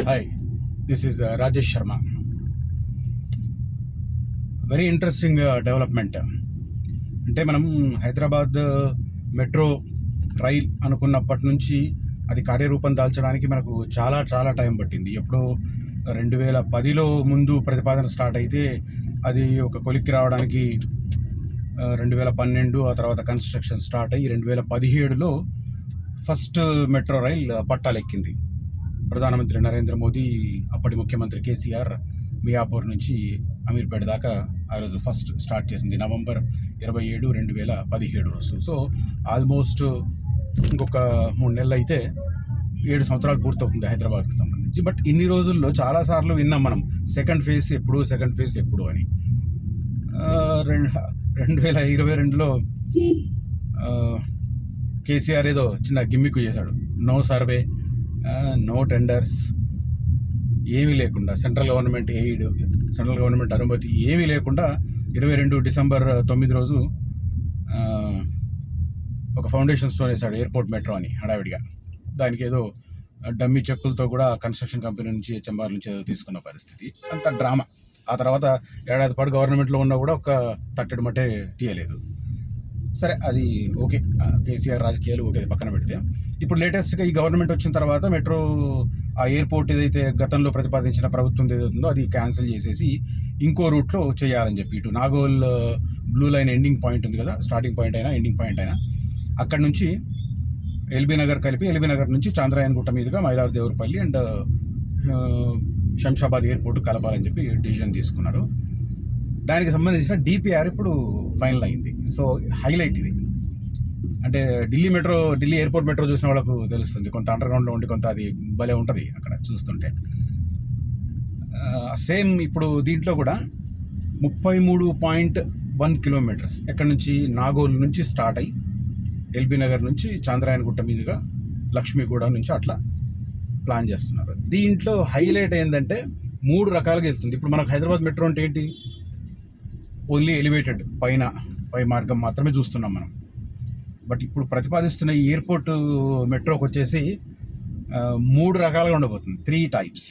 Hi this is Rajesh Sharma very interesting development అంటే మనం Hyderabad uh, metro rail అనుకున్నప్పటి నుంచి అది కార్యరూపం దాల్చడానికి మనకు చాలా చాలా టైం పట్టింది. ఎప్పుడో రెండు వేల పదిలో ముందు ప్రతిపాదన స్టార్ట్ అయితే అది ఒక కొలిక్కి రావడానికి uh, రెండు వేల పన్నెండు ఆ తర్వాత కన్స్ట్రక్షన్ స్టార్ట్ అయ్యి రెండు వేల పదిహేడులో ఫస్ట్ uh, మెట్రో రైల్ పట్టాలెక్కింది. ప్రధానమంత్రి నరేంద్ర మోదీ అప్పటి ముఖ్యమంత్రి కేసీఆర్ మియాపూర్ నుంచి అమీర్పేట దాకా ఆ రోజు ఫస్ట్ స్టార్ట్ చేసింది. నవంబర్ ఇరవై ఏడు రెండు వేల పదిహేడు రోజు. సో ఆల్మోస్ట్ ఇంకొక మూడు నెలలు అయితే ఏడు సంవత్సరాలు పూర్తవుతుంది హైదరాబాద్కి సంబంధించి. బట్ ఇన్ని రోజుల్లో చాలాసార్లు విన్నాం మనం సెకండ్ ఫేజ్ ఎప్పుడు సెకండ్ ఫేజ్ ఎప్పుడు అని. రెండు రెండు వేల ఇరవై రెండులో కేసీఆర్ ఏదో చిన్న గిమ్మిక్ చేశాడు. నో సర్వే నో టెండర్స్ ఏమీ లేకుండా central government aid central government అనుమతి ఏమీ లేకుండా ఇరవై రెండు డిసెంబర్ తొమ్మిది రోజు ఒక ఫౌండేషన్ స్టోన్ వేశాడు ఎయిర్పోర్ట్ మెట్రో అని హడావిడిగా. దానికి ఏదో డమ్మీ చెక్కులతో కూడా కన్స్ట్రక్షన్ కంపెనీ నుంచి హెచ్ఎంఆర్ నుంచి ఏదో తీసుకున్న పరిస్థితి. అంత డ్రామా ఆ తర్వాత ఏడాది పాటు గవర్నమెంట్లో ఉన్నా కూడా ఒక తట్టడి మట్టే తీయలేదు. సరే అది ఓకే. కేసీఆర్ రాజకీయాలు ఓకే పక్కన పెడితే. ఇప్పుడు లేటెస్ట్గా ఈ గవర్నమెంట్ వచ్చిన తర్వాత మెట్రో ఆ ఎయిర్పోర్ట్ ఏదైతే గతంలో ప్రతిపాదించిన ప్రభుత్వం ఏదైతే ఉందో అది క్యాన్సిల్ చేసేసి ఇంకో రూట్లో చేయాలని చెప్పి ఇటు Nagole blue line ending point ఉంది కదా స్టార్టింగ్ పాయింట్ అయినా ఎండింగ్ పాయింట్ అయినా అక్కడ నుంచి ఎల్బీ నగర్ కలిపి ఎల్బీ నగర్ నుంచి చాంద్రాయన్ గుట్ట మీదుగా మైలార్ దేవరపల్లి అండ్ శంషాబాద్ ఎయిర్పోర్ట్ కలపాలని చెప్పి డిసిజన్ తీసుకున్నారు. దానికి సంబంధించిన డిపిఆర్ ఇప్పుడు ఫైనల్ అయింది. సో హైలైట్ ఇది. అంటే Delhi metro Delhi airport metro చూసిన వాళ్ళకు తెలుస్తుంది. కొంత అండర్గ్రౌండ్లో ఉండి కొంత అది భలే ఉంటుంది అక్కడ చూస్తుంటే. సేమ్ ఇప్పుడు దీంట్లో కూడా ముప్పై మూడు పాయింట్ వన్ కిలోమీటర్స్ ఎక్కడి నుంచి? నాగోల్ నుంచి స్టార్ట్ అయ్యి ఎల్బీ నగర్ నుంచి చాంద్రాయన్ గుట్ట మీదుగా లక్ష్మీగూడ నుంచి అట్లా ప్లాన్ చేస్తున్నారు. దీంట్లో హైలైట్ ఏంటంటే మూడు రకాలుగా వెళ్తుంది. ఇప్పుడు మనకు హైదరాబాద్ మెట్రో అంటే ఏంటి? ఓన్లీ ఎలివేటెడ్ పైన పై మార్గం మాత్రమే చూస్తున్నాం మనం. బట్ ఇప్పుడు ప్రతిపాదిస్తున్న ఈ ఎయిర్పోర్ట్ మెట్రోకి వచ్చేసి మూడు రకాలుగా ఉండబోతుంది. త్రీ టైప్స్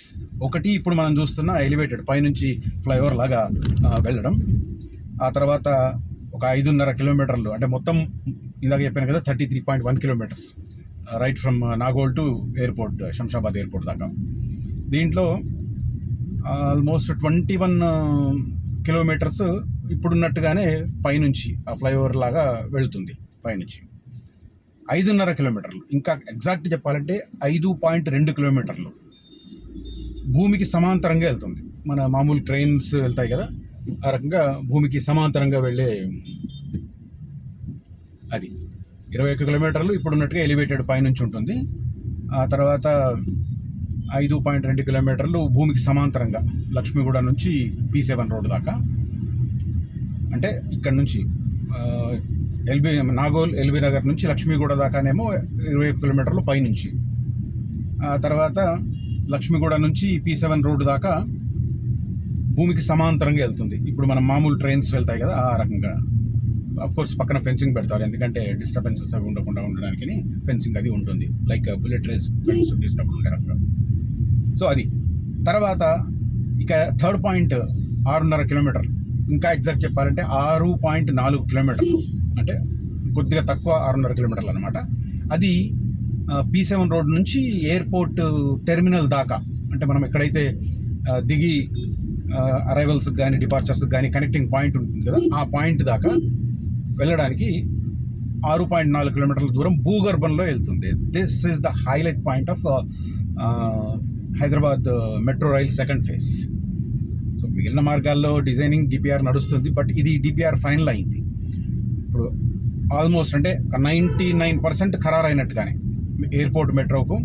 ఒకటి ఇప్పుడు మనం చూస్తున్న ఎలివేటెడ్ పైనుంచి ఫ్లైఓవర్ లాగా వెళ్ళడం. ఆ తర్వాత ఒక ఐదున్నర కిలోమీటర్లు అంటే మొత్తం ఇందాక చెప్పాను కదా thirty three point one kilometres right from Nagole to airport Shamshabad airport దాకా. దీంట్లో ఆల్మోస్ట్ ట్వంటీ వన్ కిలోమీటర్స్ ఇప్పుడున్నట్టుగానే పైనుంచి ఆ ఫ్లైఓవర్ లాగా వెళ్తుంది పైనుంచి. ఐదున్నర కిలోమీటర్లు. ఇంకా ఎగ్జాక్ట్ చెప్పాలంటే ఐదు పాయింట్ రెండు కిలోమీటర్లు. భూమికి సమాంతరంగా వెళ్తుంది. మన మామూలు ట్రైన్స్ వెళ్తాయి కదా ఆ రకంగా భూమికి సమాంతరంగా వెళ్ళే అది. ఇరవై ఒక్క కిలోమీటర్లు ఇప్పుడున్నట్టుగా ఎలివేటెడ్ పైనుంచి ఉంటుంది. ఆ తర్వాత ఐదు పాయింట్ రెండు కిలోమీటర్లు భూమికి సమాంతరంగా లక్ష్మీగూడ నుంచి పి సెవెన్ రోడ్ దాకా. అంటే ఇక్కడ నుంచి ఎల్బీ నాగోల్ ఎల్బీ నగర్ నుంచి లక్ష్మీగూడ దాకానేమో ఇరవై కిలోమీటర్లు పైనుంచి. ఆ తర్వాత లక్ష్మీగూడ నుంచి పి సెవెన్ రోడ్ దాకా భూమికి సమాంతరంగా వెళ్తుంది. ఇప్పుడు మనం మామూలు ట్రైన్స్ వెళ్తాయి కదా ఆ రకంగా. అఫ్ కోర్స్ పక్కన ఫెన్సింగ్ పెడతారు ఎందుకంటే డిస్టర్బెన్సెస్ అవి ఉండకుండా ఉండడానికి ఫెన్సింగ్ అది ఉంటుంది. లైక్ బుల్లెట్ రేస్ ఫెన్స్ తీసినప్పుడు ఉండే రకంగా. సో అది. తర్వాత ఇక థర్డ్ పాయింట్ ఆరున్నర కిలోమీటర్లు. ఇంకా ఎగ్జాక్ట్ చెప్పాలంటే ఆరు పాయింట్ నాలుగు కిలోమీటర్లు. అంటే కొద్దిగా తక్కువ ఆరున్నర కిలోమీటర్లు అనమాట అది పి సెవెన్ రోడ్ నుంచి ఎయిర్పోర్ట్ టెర్మినల్ దాకా. అంటే మనం ఎక్కడైతే దిగి అరైవల్స్ కానీ డిపార్చర్స్ కానీ కనెక్టింగ్ పాయింట్ ఉంటుంది కదా ఆ పాయింట్ దాకా వెళ్ళడానికి ఆరు పాయింట్ నాలుగు కిలోమీటర్ల దూరం భూగర్భంలో వెళ్తుంది. This is the highlight point of Hyderabad metro rail second phase మిగిలిన మార్గాల్లో డిజైనింగ్ డిపిఆర్ నడుస్తుంది బట్ ఇది డిపిఆర్ ఫైనల్ అయింది. ఇప్పుడు ఆల్మోస్ట్ అంటే నైంటీ నైన్ పర్సెంట్ ఖరారైనట్టుగానే ఎయిర్పోర్ట్ మెట్రోకు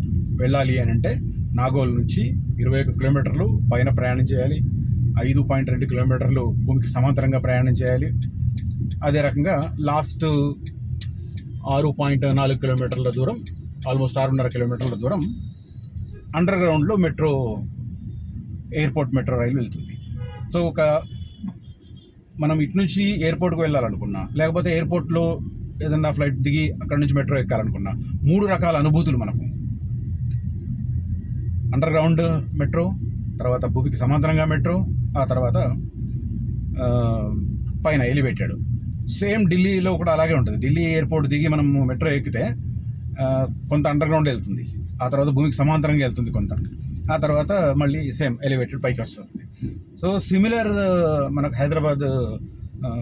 వెళ్ళాలి అని అంటే నాగోల్ నుంచి ఇరవై ఒక కిలోమీటర్లు పైన ప్రయాణం చేయాలి ఐదు పాయింట్ రెండు కిలోమీటర్లు భూమికి సమాంతరంగా ప్రయాణం చేయాలి. అదే రకంగా లాస్ట్ ఆరు పాయింట్ నాలుగు కిలోమీటర్ల దూరం ఆల్మోస్ట్ ఆరున్నర కిలోమీటర్ల దూరం అండర్ గ్రౌండ్లో మెట్రో ఎయిర్పోర్ట్ మెట్రో రైలు వెళ్తుంది. సో ఒక మనం ఇటు నుంచి ఎయిర్పోర్ట్కి వెళ్ళాలనుకున్నా లేకపోతే ఎయిర్పోర్ట్లో ఏదన్నా ఫ్లైట్ దిగి అక్కడ నుంచి మెట్రో ఎక్కాలనుకున్నా మూడు రకాల అనుభూతులు మనకు. అండర్ గ్రౌండ్ మెట్రో తర్వాత భూమికి సమాంతరంగా మెట్రో ఆ తర్వాత పైన ఎలివేటెడ్. సేమ్ ఢిల్లీలో కూడా అలాగే ఉంటుంది. ఢిల్లీ ఎయిర్పోర్ట్ దిగి మనం మెట్రో ఎక్కితే కొంత అండర్ గ్రౌండ్ వెళ్తుంది. ఆ తర్వాత భూమికి సమాంతరంగా వెళ్తుంది కొంత. ఆ తర్వాత మళ్ళీ సేమ్ ఎలివేటెడ్ పైకి వస్తుంది. సో సిమిలర్ uh, మనకు హైదరాబాద్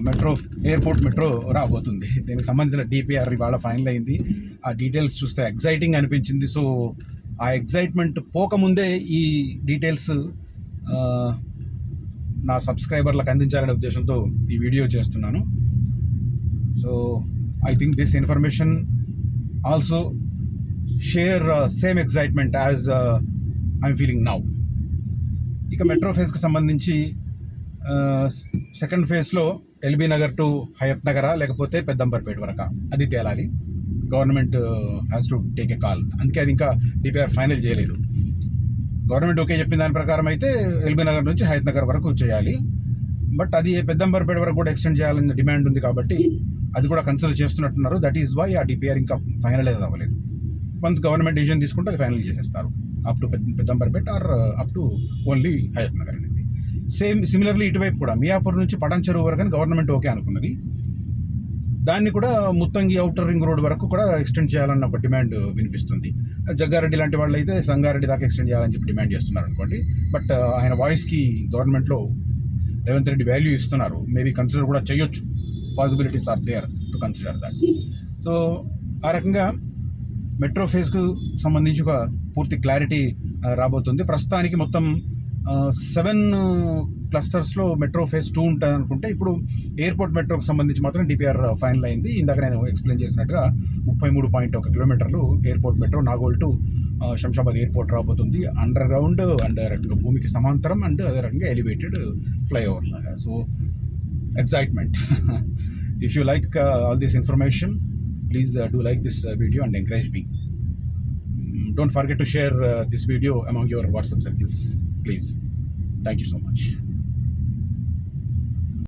మెట్రో ఎయిర్పోర్ట్ మెట్రో రాబోతుంది. దీనికి సంబంధించిన డిపిఆర్ ఇవాళ ఫైనల్ అయింది. ఆ డీటెయిల్స్ చూస్తే ఎగ్జైటింగ్ అనిపించింది. సో ఆ ఎగ్జైట్మెంట్ పోకముందే ఈ డీటెయిల్స్ uh, నా సబ్స్క్రైబర్లకు అందించాలనే ఉద్దేశంతో ఈ వీడియో చేస్తున్నాను. So I think this information also share same excitement as I'm feeling now ఇక మెట్రో ఫేజ్కి సంబంధించి సెకండ్ ఫేజ్లో ఎల్బీ నగర్ టు హయత్ నగరా లేకపోతే పెద్దంబర్పేట వరకా. అది తేలాలి. Government has to take a call. అందుకే అది ఇంకా డిపిఆర్ ఫైనల్ చేయలేదు. గవర్నమెంట్ ఓకే చెప్పిన దాని ప్రకారం అయితే ఎల్బీ నగర్ నుంచి హయత్ నగర్ వరకు చేయాలి. బట్ అది పెద్దంబర్పేట వరకు కూడా ఎక్స్టెండ్ చేయాలని డిమాండ్ ఉంది కాబట్టి అది కూడా కన్సిడర్ చేస్తున్నట్టున్నారు. దట్ ఈస్ వై ఆ డిపిఆర్ ఇంకా ఫైనలైజ్ అవ్వలేదు. వన్స్ గవర్నమెంట్ డిసిజన్ తీసుకుంటే అది ఫైనల్ చేసేస్తారు. Up to Peddamberpet or up to only Hayat Nagar అనేది. సేమ్ సిమిలర్లీ ఇటువైపు కూడా మియాపూర్ నుంచి పటాన్ చెరువు వరకు అని గవర్నమెంట్ ఓకే అనుకున్నది. దాన్ని కూడా ముత్తంగి అవుటర్ రింగ్ రోడ్ వరకు కూడా ఎక్స్టెండ్ చేయాలన్న ఒక డిమాండ్ వినిపిస్తుంది. జగ్గారెడ్డి లాంటి వాళ్ళు అయితే సంగారెడ్డి దాకా ఎక్స్టెండ్ చేయాలని చెప్పి డిమాండ్ చేస్తున్నారు అనుకోండి. బట్ uh, ఆయన వాయిస్కి గవర్నమెంట్లో రేవంత్ రెడ్డి వాల్యూ ఇస్తున్నారు. మేబీ కన్సిడర్ కూడా చేయొచ్చు. Possibilities are there to consider that so ఆ రకంగా మెట్రో ఫేజ్కు సంబంధించి ఒక పూర్తి క్లారిటీ రాబోతుంది. ప్రస్తుతానికి మొత్తం సెవెన్ క్లస్టర్స్లో మెట్రో ఫేజ్ టూ ఉంటుంది అనుకుంటే ఇప్పుడు ఎయిర్పోర్ట్ మెట్రోకి సంబంధించి మాత్రం డిపిఆర్ ఫైనల్ అయింది. ఇందాక నేను ఎక్స్ప్లెయిన్ చేసినట్టుగా ముప్పై మూడు పాయింట్ ఒక కిలోమీటర్లు airport metro Nagole to Shamshabad airport రాబోతుంది. అండర్ గ్రౌండ్ అండ్ రకంగా భూమికి సమాంతరం అండ్ అదే రకంగా ఎలివేటెడ్ ఫ్లైఓవర్ లాగా. So excitement if you like all this information please uh, do like this uh, video and encourage me. Mm, don't forget to share uh, this video among your whatsapp circles please. Thank you so much.